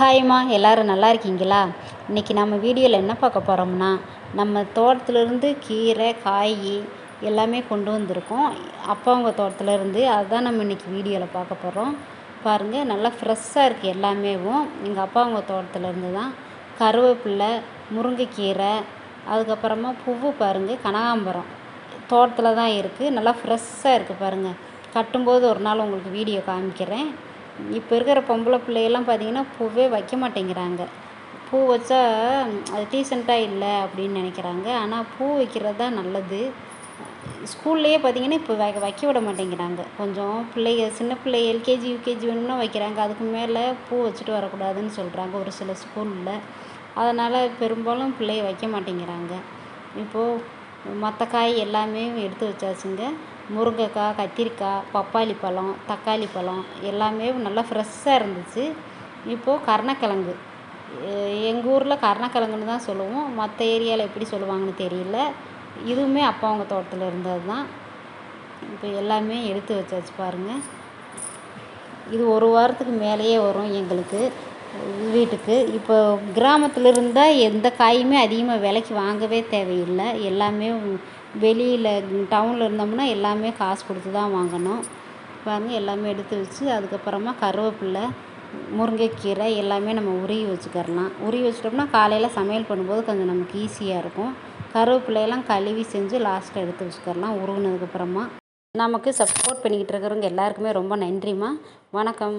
ஹாய்மா எல்லோரும் நல்லா இருக்கீங்களா? இன்றைக்கி நம்ம வீடியோவில் என்ன பார்க்க போகிறோம்னா நம்ம தோட்டத்துலேருந்து கீரை காய் எல்லாமே கொண்டு வந்திருக்கோம். அப்பாவுங்க தோட்டத்துலேருந்து அதுதான் நம்ம இன்றைக்கி வீடியோவில் பார்க்க போகிறோம் பாருங்கள் நல்லா ஃப்ரெஷ்ஷாக இருக்குது எல்லாமேவும். எங்கள் அப்பாவுங்க தோட்டத்துலேருந்து தான். கருவேப்பில்லை முருங்கைக்கீரை அதுக்கப்புறமா பூவு பாருங்கள் கனகாம்பரம். தோட்டத்தில் தான் இருக்குது நல்லா ஃப்ரெஷ்ஷாக இருக்குது பாருங்கள் கட்டும்போது ஒரு நாள் உங்களுக்கு வீடியோ காமிக்கிறேன். இப்போ இருக்கிற பொம்பளை பிள்ளையெல்லாம் பார்த்தீங்கன்னா பூவே வைக்க மாட்டேங்கிறாங்க. பூ வச்சா அது டீசெண்டாக இல்லை அப்படின்னு நினைக்கிறாங்க. ஆனால் பூ வைக்கிறது தான் நல்லது. ஸ்கூல்லையே பார்த்தீங்கன்னா இப்போ வைக்க வைக்க விட மாட்டேங்கிறாங்க. கொஞ்சம் பிள்ளைங்க சின்ன பிள்ளை எல்கேஜி யூகேஜி வேணும்னா வைக்கிறாங்க. அதுக்கு மேலே பூ வச்சுட்டு வரக்கூடாதுன்னு சொல்கிறாங்க ஒரு சில ஸ்கூலில். அதனால் பெரும்பாலும் பிள்ளைய வைக்க மாட்டேங்கிறாங்க. இப்போது மற்ற காய் எல்லாமே எடுத்து வச்சாச்சுங்க. முருங்கைக்காய் கத்திரிக்காய் பப்பாளி பழம் தக்காளி பழம் எல்லாமே நல்லா ஃப்ரெஷ்ஷாக இருந்துச்சு. இப்போது கருணக்கிழங்கு. எங்கள் ஊரில் கருணக்கிழங்குன்னு தான் சொல்லுவோம். மற்ற ஏரியாவில் எப்படி சொல்லுவாங்கன்னு தெரியல. இதுவுமே அப்பா அவங்க தோட்டத்தில் இருந்தது தான். இப்போ எல்லாமே எடுத்து வச்சாச்சு பாருங்கள் இது ஒரு வாரத்துக்கு மேலேயே வரும் எங்களுக்கு வீட்டுக்கு. இப்போ கிராமத்தில் இருந்தால் எந்த காயுமே அதிகமாக விலைக்கு வாங்கவே தேவையில்லை. எல்லாமே வெளியில் டவுனில் இருந்தோம்னா எல்லாமே காசு கொடுத்து தான் வாங்கணும். பாருங்கள் எல்லாமே எடுத்து வச்சு அதுக்கப்புறமா கருவேப்பில்லை முருங்கைக்கீரை எல்லாமே நம்ம உருகி வச்சுக்கிறலாம். உருகி வச்சுட்டோம்னா காலையில் சமையல் பண்ணும்போது கொஞ்சம் நமக்கு ஈஸியாக இருக்கும். கருவேப்பிலையெல்லாம் கழுவி செஞ்சு லாஸ்ட்டில் எடுத்து வச்சுக்கிறலாம் உருகுனதுக்கப்புறமா. நமக்கு சப்போர்ட் பண்ணிக்கிட்டு இருக்கிறவங்க எல்லாருக்குமே ரொம்ப நன்றிம்மா. வணக்கம்.